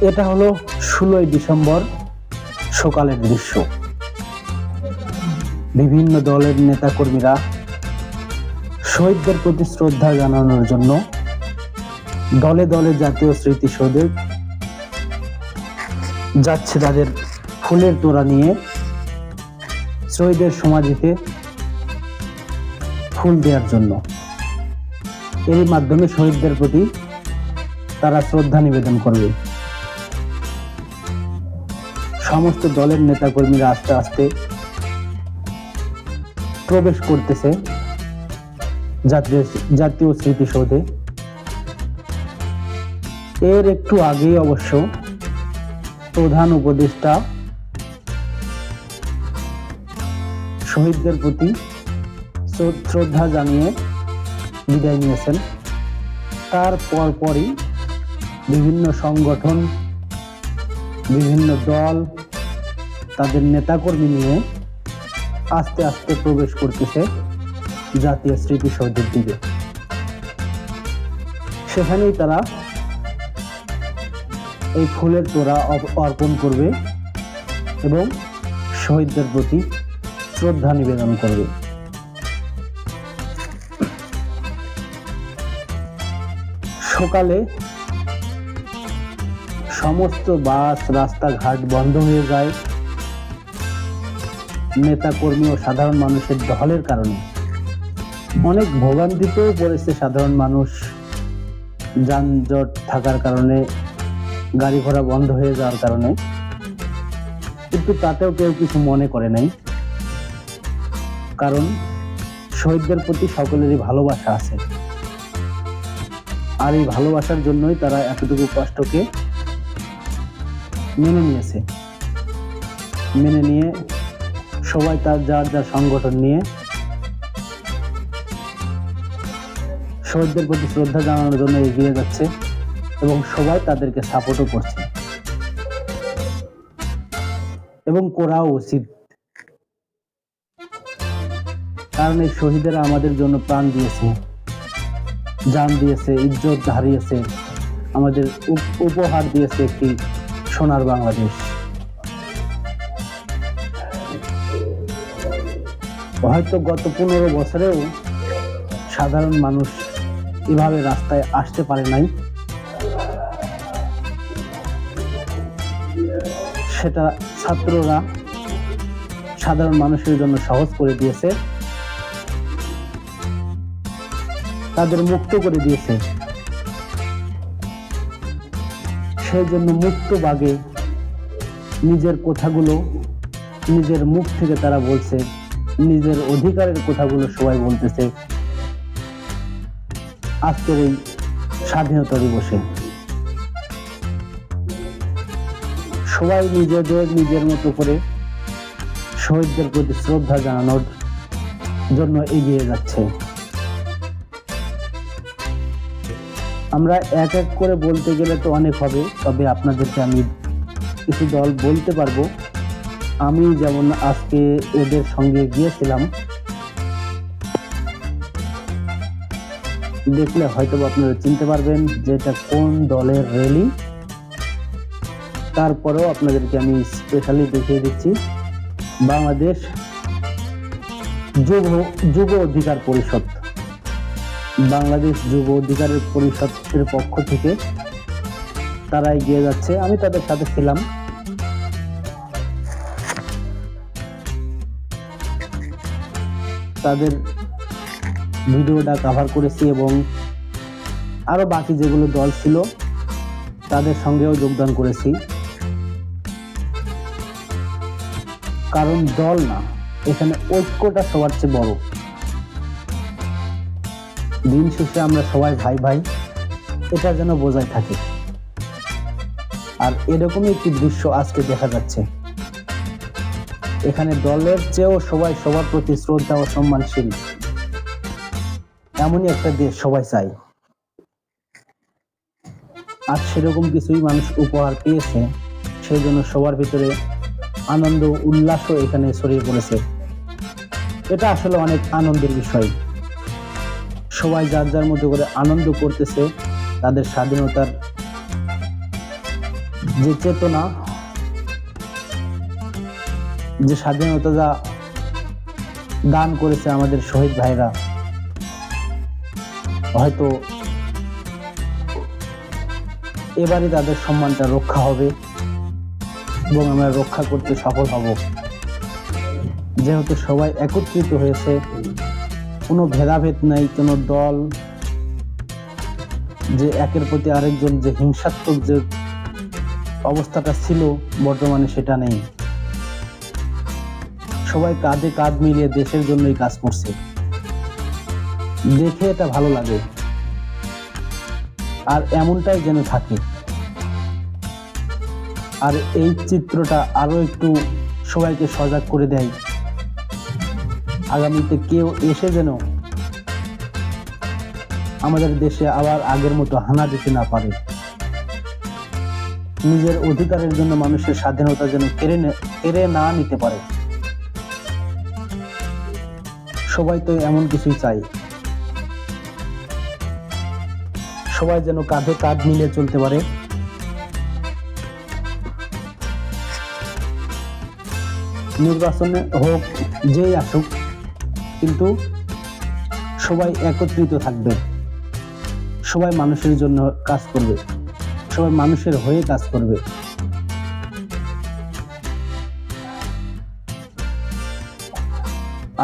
এটা হলো ষোলোই ডিসেম্বর সকালের দৃশ্য। বিভিন্ন দলের নেতাকর্মীরা শহীদদের প্রতি শ্রদ্ধা জানানোর জন্য দলে দলে জাতীয় স্মৃতিসৌধে যাচ্ছে তাদের ফুলের তোড়া নিয়ে। শহীদের সমাধিতে ফুল দেওয়ার জন্য। এর মাধ্যমে শহীদদের প্রতি তারা শ্রদ্ধা নিবেদন করবে। সমস্ত দলের নেতাকর্মীরা আস্তে আস্তে প্রবেশ করতেছে জাতীয় জাতীয় স্মৃতিসৌধে। এর একটু আগেই অবশ্য প্রধান উপদেষ্টা শহীদদের প্রতি শ্রদ্ধা জানিয়ে বিদায় নিয়েছেন। তার পরপরই বিভিন্ন সংগঠন বিভিন্ন দল তাদের নেতাকর্মী নিয়ে আস্তে আস্তে প্রবেশ করতেছে জাতীয় স্মৃতিসৌধের দিকে। সেখানেই তারা এই ফুলের তোড়া অর্পণ করবে এবং শহীদদের প্রতি শ্রদ্ধা নিবেদন করবে। সকালে সমস্ত বাস, রাস্তাঘাট বন্ধ হয়ে যায়। নেতা কর্মী ও সাধারণ মানুষের ঢলের কারণে। অনেক ভোগান্তিতেও পড়েছে সাধারণ মানুষ। যানজট থাকার কারণে গাড়ি ঘোড়া বন্ধ হয়ে যাওয়ার কারণে। কিন্তু তাতেও কেউ কিছু মনে করে নাই। কারণ, শহীদদের প্রতি সকলেরই ভালোবাসা আছে। আর এই ভালোবাসার জন্যই তারা এতটুকু কষ্টকে মেনে নিয়েছে। মেনে নিয়ে সবাই তার যার যার সংগঠন নিয়ে শহীদদের প্রতি শ্রদ্ধা জানানোর জন্য এগিয়ে যাচ্ছে এবং সবাই তাদেরকে সাপোর্টও করছে। এবং করাও উচিত। কারণ এই শহীদেরা আমাদের জন্য প্রাণ দিয়েছে, জান দিয়েছে, ইজ্জত হারিয়েছে, আমাদের উপ- উপহার দিয়েছে একটি সোনার বাংলাদেশ। হয়তো গত পনেরো বছরেও সাধারণ মানুষ এভাবে রাস্তায় আসতে পারে নাই। সেটা ছাত্ররা সাধারণ মানুষের জন্য সহজ করে দিয়েছে। তাদের মুক্ত করে দিয়েছে। সেই জন্য বাগে নিজের কথাগুলো নিজের মুখ থেকে তারা বলছে, নিজের অধিকারের কথাগুলো সবাই বলতেছে। আজকের এই স্বাধীনতা দিবসে সবাই নিজেদের নিজের মতো করে শহীদদের প্রতি শ্রদ্ধা জানানোর জন্য এগিয়ে যাচ্ছে। আমরা এক এক করে বলতে গেলে তো অনেক হবে, তবে আপনাদেরকে আমি কিছু দল বলতে পারব। আমি যেমন আজকে এদের সঙ্গে গিয়েছিলাম, দেখলে হয়তো আপনারা চিনতে পারবেন যে এটা কোন দলের র্যালি তারপরেও আপনাদেরকে আমি স্পেশালি দেখিয়ে দিচ্ছি, বাংলাদেশ যুব যুব অধিকার পরিষদ। বাংলাদেশ যুব অধিকারের পরিষদের পক্ষ থেকে তারা এগিয়ে যাচ্ছে। আমি তাদের সাথে ছিলাম। তাদের ভিডিওটা কভার করেছি এবং আরও বাকি যেগুলো দল ছিল, তাদের সঙ্গেও যোগদান করেছি। কারণ দল না, এখানে ঐক্যটা সবার চেয়ে বড়। দিন শেষে আমরা সবাই ভাই ভাই, এটা যেন বোঝায় থাকে। আর এরকমই একটি দৃশ্য আজকে দেখা যাচ্ছে। এখানে দলের চেয়েও সবাই সবার প্রতি শ্রদ্ধা ও সম্মানশীল। এমনই একটা দেশ সবাই চাই আর সেরকম কিছুই মানুষ উপহার পেয়েছে, সেই জন্য সবার ভিতরে আনন্দ উল্লাসও এখানে ছড়িয়ে পড়েছে। এটা আসলে অনেক আনন্দের বিষয়। সবাই যার যার মতো করে আনন্দ করতেছে, তাদের স্বাধীনতার যে চেতনা, যে স্বাধীনতা যা দান করেছে আমাদের শহীদ ভাইরা, হয়তো এবারে তাদের সম্মানটা রক্ষা হবে এবং আমরা রক্ষা করতে সফল হব। যেহেতু সবাই একত্রিত হয়েছে কোনো ভেদাভেদ নাই, কোনো দল যে একের প্রতি আরেকজন যে হিংসাত্মক যে অবস্থাটা ছিল, বর্তমানে সেটা নেই। সবাই কাঁধে কাঁধ মিলিয়ে দেশের জন্যই কাজ করছে। দেখে এটা ভালো লাগে। আর এমনটাই যেন থাকে। আর এই চিত্রটা আরও একটু সবাইকে সজাগ করে দেয়। আগামীতে কেউ এসে যেন আমাদের দেশে আবার আগের মতো হানা দিতে না পারে। নিজের অধিকারের জন্য মানুষের স্বাধীনতা যেন কেড়ে কেড়ে না নিতে পারে। সবাই তো এমন কিছুই চাই সবাই যেন কাঁধে কাঁধ মিলিয়ে চলতে পারে। নির্বাচনে হোক যেই আসুক কিন্তু সবাই একত্রিত থাকবে। সবাই মানুষের জন্য কাজ করবে। সবাই মানুষের হয়ে কাজ করবে।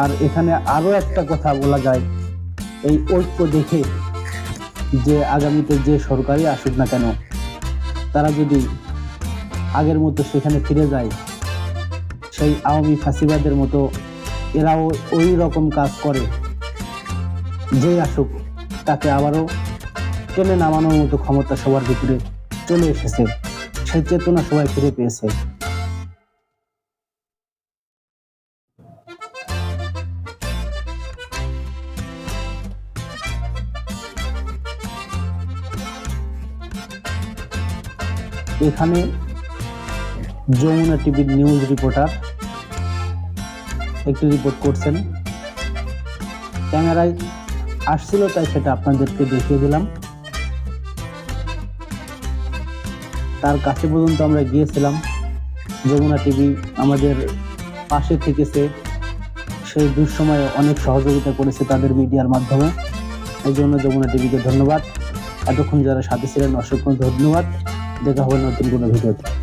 আর এখানে আরও একটা কথা বলা যায়, এই ঐক্য দেখে যে আগামীতে যে সরকারই আসুক না কেন, তারা যদি আগের মতো সেখানে ফিরে যায়, সেই আওয়ামী ফাঁসিবাদের মতো এরাও ওই রকম কাজ করে। যে আসুক, তাকে আবারও টেনে নামানোর মতো ক্ষমতা সবার ভিতরে চলে এসেছে। সে চেতনা সবাই ফিরে পেয়েছে। এখানে যমুনা টিভির নিউজ রিপোর্টার একটি রিপোর্ট করছেন। ক্যামেরায় আসছিল, তাই সেটা আপনাদেরকে দেখিয়ে দিলাম। তার কাছে পর্যন্ত আমরা গিয়েছিলাম। যমুনা টিভি আমাদের পাশে থেকেছে। সেই দুঃসময়ে অনেক সহযোগিতা করেছে তাদের মিডিয়ার মাধ্যমে। এই জন্য যমুনা টিভিকে ধন্যবাদ। এতক্ষণ যারা সাথে ছিলেন, অসংখ্য ধন্যবাদ। দেখা হবে নতুন কোনো ভিডিওতে।